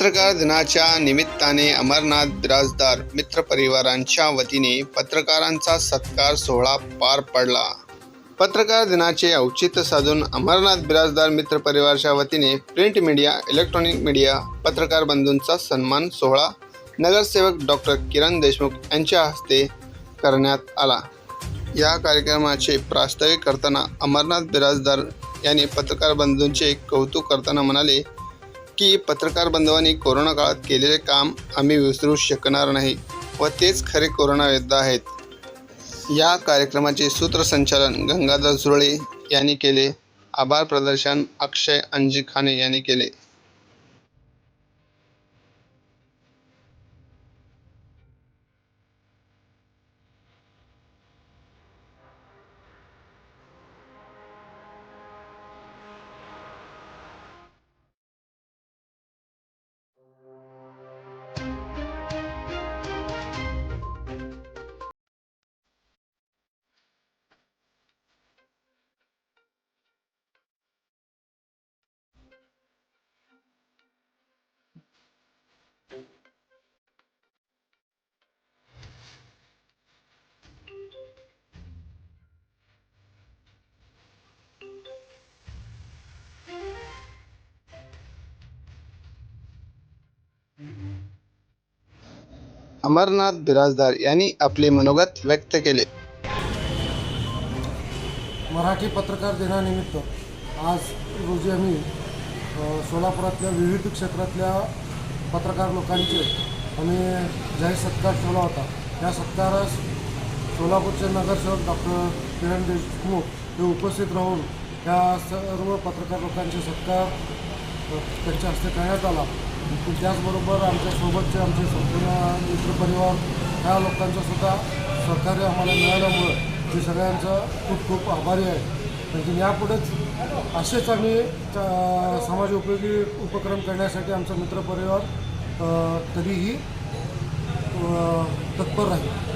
पत्रकार दिनाच्या निमित्ताने अमरनाथ बिराजदार मित्रपरिवारांच्या वतीने पत्रकारांचा सत्कार सोहळा पार पडला. पत्रकार दिनाचे औचित्य साधून अमरनाथ बिराजदार मित्रपरिवारच्या वतीने प्रिंट मीडिया इलेक्ट्रॉनिक मीडिया पत्रकार बंधूंचा सन्मान सोहळा नगरसेवक डॉक्टर किरण देशमुख यांच्या हस्ते करण्यात आला. या कार्यक्रमाचे प्रास्ताविक करताना अमरनाथ बिराजदार यांनी पत्रकार बंधूंचे कौतुक करताना म्हणाले की पत्रकार बांधवांनी कोरोना काळात केलेले काम आम्ही विसरू शकणार नाही व तेच खरे कोरोना योद्धा आहेत. या कार्यक्रमाचे सूत्रसंचालन गंगाधर झुरळे यांनी केले. आभार प्रदर्शन अक्षय अंजिखाने यांनी केले. अमरनाथ बिराजदार यांनी आपले मनोगत व्यक्त केले. मराठी पत्रकार दिनानिमित्त आज रोजी आम्ही सोलापुरातल्या विविध क्षेत्रातल्या पत्रकार लोकांचे आम्ही जाहीर सत्कार ठेवला होता. त्या सत्कारास सोलापूरचे नगरसेवक डॉक्टर किरण देशमुख हे उपस्थित राहून त्या सर्व पत्रकार लोकांचे सत्कार त्यांच्या हस्ते करण्यात आला. त्याचबरोबर आमच्यासोबतचे आमचे संपूर्ण मित्रपरिवार ह्या लोकांचं सुद्धा सहकार्य आम्हाला मिळाल्यामुळं मी सगळ्यांचं खूप खूप आभारी आहे. म्हणजे यापुढेच असेच आम्ही समाज उपयोगी उपक्रम करण्यासाठी आमचा मित्रपरिवार कधीही तत्पर राहील.